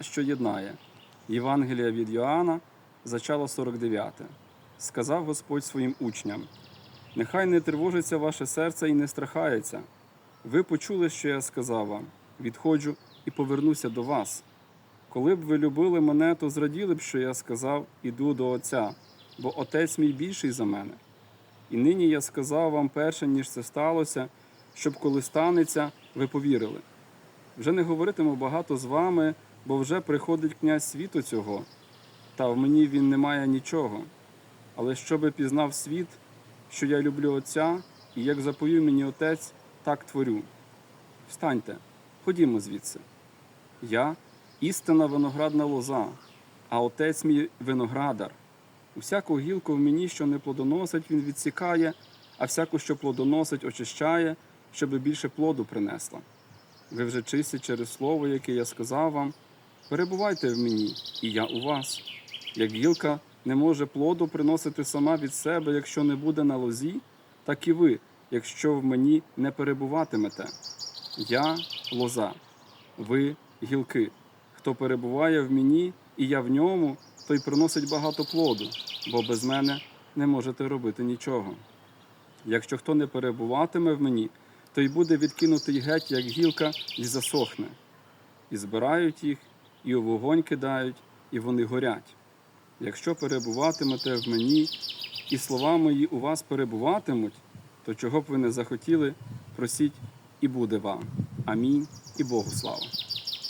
що єднає. Євангелія від Йоанна, зачало 49. Сказав Господь своїм учням: Нехай не тривожиться ваше серце і не страхається. Ви почули, що я сказав вам: відходжу і повернуся до вас. Коли б ви любили мене, то зраділи б, що я сказав, іду до Отця, бо Отець мій більший за мене. І нині я сказав вам перше, ніж це сталося, щоб коли станеться, ви повірили. Вже не говоритиму багато з вами, бо вже приходить князь світу цього, та в мені він не має нічого. Але щоби пізнав світ, що я люблю Отця, і як заповів мені Отець, так творю. Встаньте, ходімо звідси. Я істинна виноградна лоза, а отець мій виноградар. Усяку гілку в мені, що не плодоносить, він відсікає, а всяку, що плодоносить, очищає, щоби більше плоду принесла. Ви вже чисті через слово, яке я сказав вам. Перебувайте в мені, і я у вас. Як гілка не може плоду приносити сама від себе, якщо не буде на лозі, так і ви, якщо в мені не перебуватимете. Я лоза, ви гілки. Хто перебуває в мені, і я в ньому, той приносить багато плоду, бо без мене не можете робити нічого. Якщо хто не перебуватиме в мені, той буде відкинутий геть, як гілка, і засохне. І збирають їх, і у вогонь кидають, і вони горять. Якщо перебуватимете в мені, і слова мої у вас перебуватимуть, то чого б ви не захотіли, просіть, і буде вам. Амінь і Богу слава.